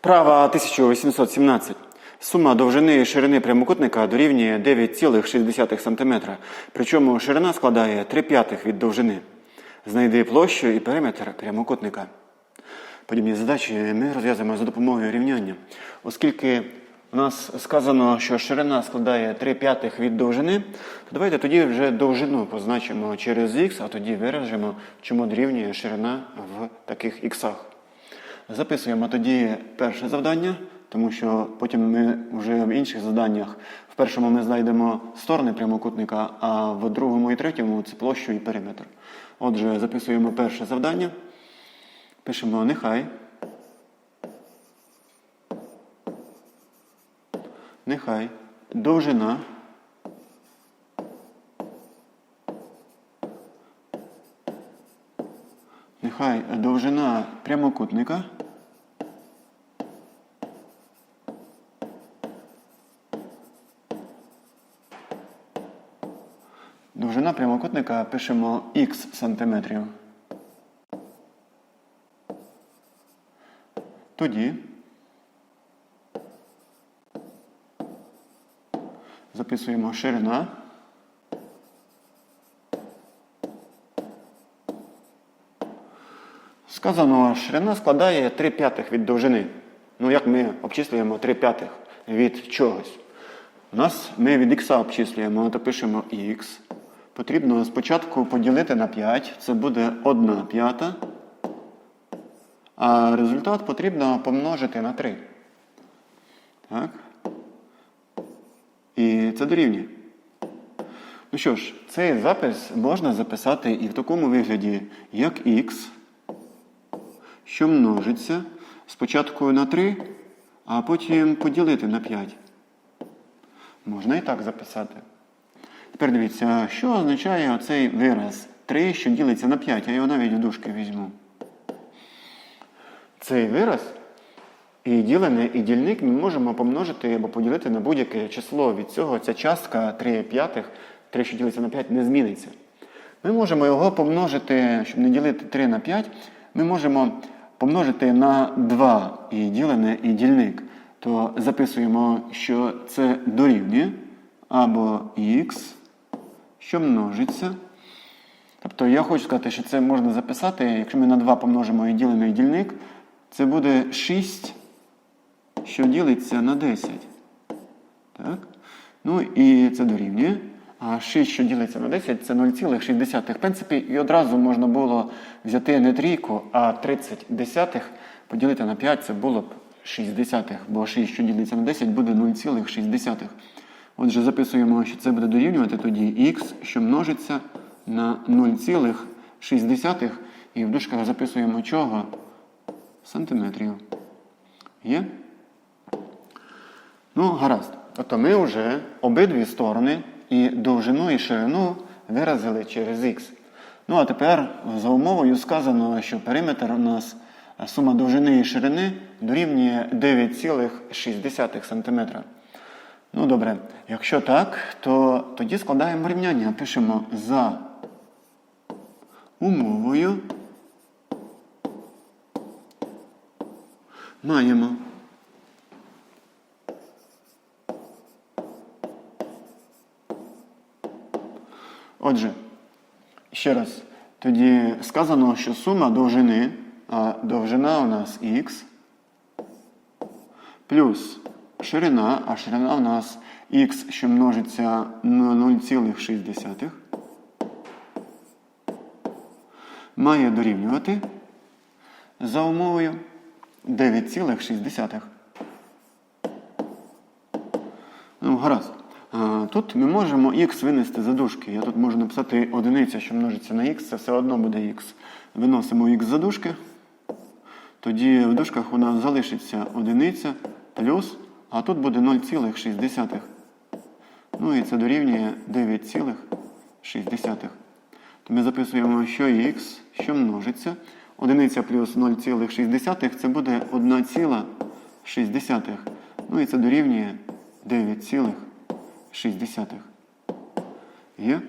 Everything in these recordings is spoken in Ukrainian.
Вправа 1817. Сума довжини і ширини прямокутника дорівнює 9,6 см. Причому ширина складає 3 п'ятих від довжини. Знайди площу і периметр прямокутника. Подібні задачі ми розв'язуємо за допомогою рівняння. Оскільки у нас сказано, що ширина складає 3 п'ятих від довжини, то давайте тоді вже довжину позначимо через х, а тоді виражемо, чому дорівнює ширина в таких іксах. Записуємо тоді перше завдання, тому що потім ми вже в інших завданнях в першому ми знайдемо сторони прямокутника, а в другому і третьому це площу і периметр. Отже, записуємо перше завдання. Пишемо нехай. Нехай довжина Нехай довжина прямокутника Довжина пишемо х сантиметрів. Тоді записуємо ширина. Сказано, ширина складає 3 п'ятих від довжини. Ну, як ми обчислюємо 3 п'ятих від чогось? У нас ми від х обчислюємо, то пишемо х. Потрібно спочатку поділити на 5, це буде 1 п'ята. А результат потрібно помножити на 3. Так. І це дорівнює. Ну що ж, цей запис можна записати і в такому вигляді, як х, що множиться спочатку на 3, а потім поділити на 5. Можна і так записати. Тепер дивіться, що означає оцей вираз 3, що ділиться на 5, я його навіть в дужки візьму. Цей вираз і ділене, і дільник ми можемо помножити або поділити на будь-яке число. Від цього ця частка 3 п'ятих, 3, що ділиться на 5, не зміниться. Ми можемо його помножити, щоб не ділити 3 на 5, ми можемо помножити на 2 і ділене, і дільник. То записуємо, що це дорівнює або х, що множиться. Тобто я хочу сказати, що це можна записати, якщо ми на 2 помножимо і ділений дільник, це буде 6, що ділиться на 10. Так? Ну і це дорівнює. А 6, що ділиться на 10, це 0,6. В принципі, і одразу можна було взяти не трійку, а 30 десятих, поділити на 5, це було б 6 десятих, бо 6, що ділиться на 10, буде 0,6. Отже, записуємо, що це буде дорівнювати тоді х, що множиться на 0,6. І в дужках записуємо чого? Сантиметрів. Є? Ну, гаразд. Тобто ми вже обидві сторони і довжину, і ширину виразили через х. Ну, а тепер за умовою сказано, що периметр у нас сума довжини і ширини дорівнює 9,6 см. Ну, добре, якщо так, то тоді складаємо рівняння. Пишемо за умовою. Маємо. Отже, ще раз, тоді сказано, що сума довжини, а довжина у нас х, плюс ширина, а ширина у нас х, що множиться на 0,6, має дорівнювати за умовою 9,6. Ну, гаразд. Тут ми можемо х винести за дужки. Я тут можу написати одиниця, що множиться на х, це все одно буде х. Виносимо х за дужки. Тоді в дужках у нас залишиться одиниця плюс, а тут буде 0,6. Ну і це дорівнює 9,6. То ми записуємо, що х, що множиться. Одиниця плюс 0,6 це буде 1,6. Ну і це дорівнює 9,6. Є?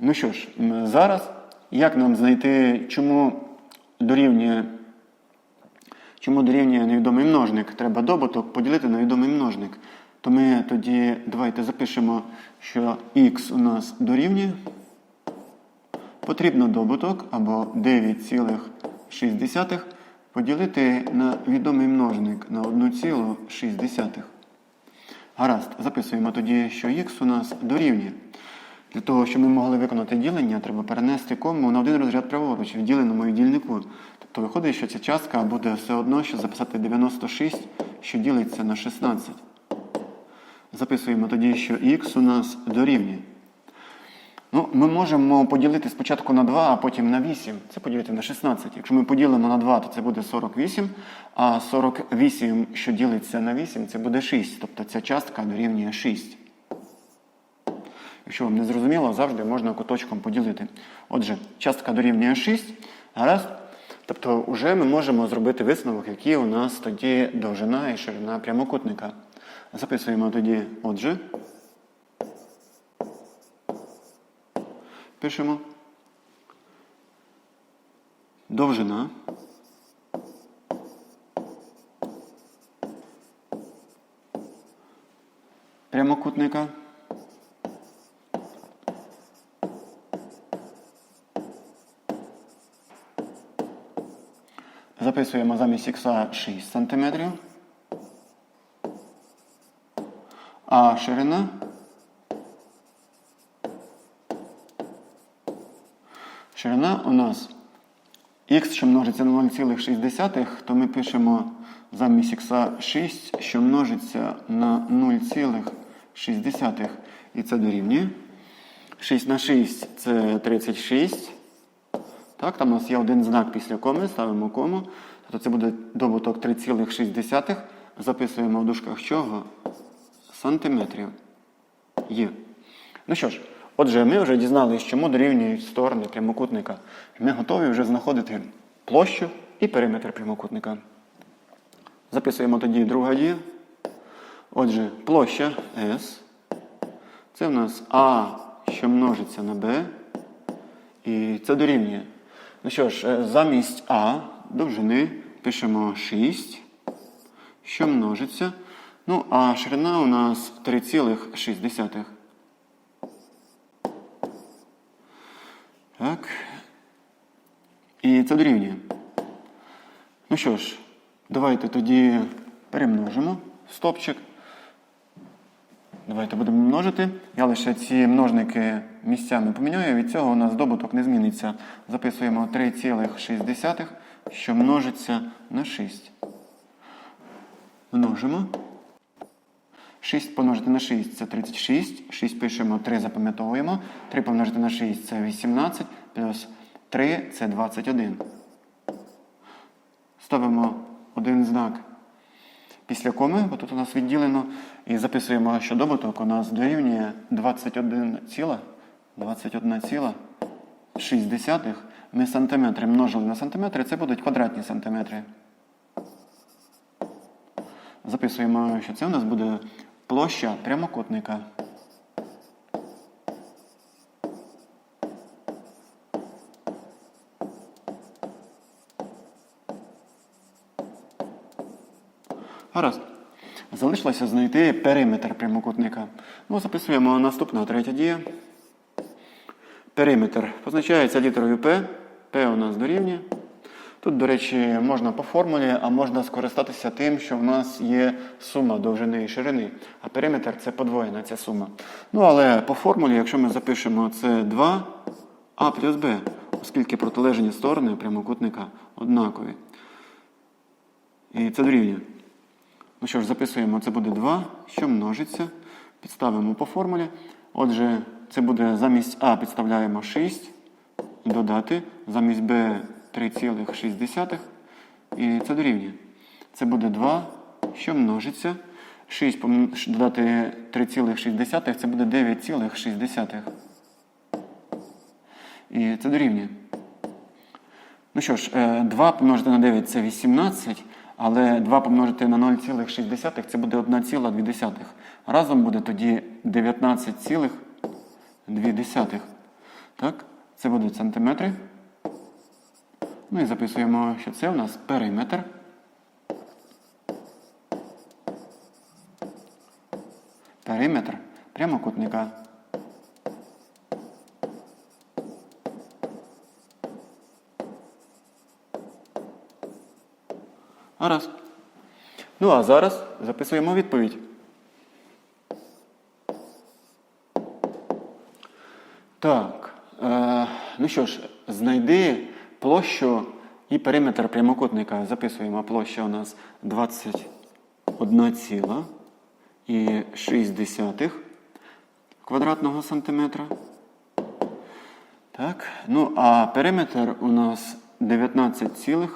Ну що ж, зараз як нам знайти, чому дорівнює, чому дорівнює невідомий множник. Треба добуток поділити на відомий множник. То ми тоді давайте запишемо, що х у нас дорівнює. Потрібно добуток або 9,6 поділити на відомий множник на 1,6. Гаразд, записуємо тоді, що х у нас дорівнює. Для того, щоб ми могли виконати ділення, треба перенести кому на один розряд праворуч в діленому і дільнику. Тобто виходить, що ця частка буде все одно, що записати 96, що ділиться на 16. Записуємо тоді, що х у нас дорівнює. Ну, Ми можемо поділити спочатку на 2, а потім на 8. Це поділити на 16. Якщо ми поділимо на 2, то це буде 48, а 48, що ділиться на 8, це буде 6. Тобто ця частка дорівнює 6. Якщо вам не зрозуміло, завжди можна куточком поділити. Отже, частка дорівнює 6. Гаразд. Тобто, вже ми можемо зробити висновок, який у нас тоді довжина і ширина прямокутника. Записуємо тоді, отже. Пишемо. Довжина. Прямокутника. Записуємо замість х 6 см. А ширина Ширина у нас х, що множиться на 0,6, то ми пишемо замість х 6, що множиться на 0,6. І це дорівнює. 6 на 6 це 36. Так, там у нас є один знак після коми, ставимо кому. Тобто це буде добуток 3,6. Записуємо в дужках чого? Сантиметрів. Є. Ну що ж, отже, ми вже дізналися, чому дорівнюють сторони прямокутника. Ми готові вже знаходити площу і периметр прямокутника. Записуємо тоді друга дія. Отже, площа S. Це в нас А, що множиться на Б. І це дорівнює. Ну що ж, е, замість А довжини пишемо 6, що множиться. Ну, а ширина у нас 3,6. Так. І це дорівнює. Ну що ж, давайте тоді перемножимо стопчик. Давайте будемо множити. Я лише ці множники місцями поміняю. Від цього у нас добуток не зміниться. Записуємо 3,6, що множиться на 6. Множимо. 6 помножити на 6 це 36. 6 пишемо, 3 запам'ятовуємо. 3 помножити на 6 це 18. Плюс 3 це 21. Ставимо один знак після коми, бо тут у нас відділено. І записуємо, що добуток у нас дорівнює 21,6. Ми сантиметри множили на сантиметри, це будуть квадратні сантиметри. Записуємо, що це у нас буде площа прямокутника. Гаразд. Залишилося знайти периметр прямокутника. Ну, записуємо наступна третя дія. Периметр позначається літерою P. P у нас дорівнює. Тут, до речі, можна по формулі, а можна скористатися тим, що в нас є сума довжини і ширини. А периметр це подвоєна ця сума. Ну, але по формулі, якщо ми запишемо це 2 а плюс Б, оскільки протилежні сторони прямокутника однакові. І це дорівнює. Ну що ж, записуємо, це буде 2, що множиться. Підставимо по формулі. Отже, це буде замість А підставляємо 6, додати, замість Б 3,6. І це дорівнює. Це буде 2, що множиться. 6 помн- додати 3,6, це буде 9,6. І це дорівнює. Ну що ж, е, 2 помножити на 9 це 18, але 2 помножити на 0,6 це буде 1,2. Разом буде тоді 19,2. Так? Це будуть сантиметри. Ну і записуємо, що це у нас периметр. Периметр прямокутника. Ну а зараз записуємо відповідь. Так. Е, ну що ж, знайди площу і периметр прямокутника. Записуємо площа у нас 21,6 квадратного сантиметра. Так. Ну, а периметр у нас 19,2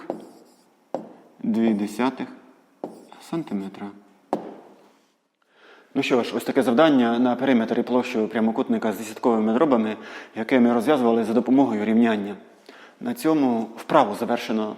сантиметра. Ну що ж, ось таке завдання на периметр і площу прямокутника з десятковими дробами, яке ми розв'язували за допомогою рівняння. На цьому вправу завершено.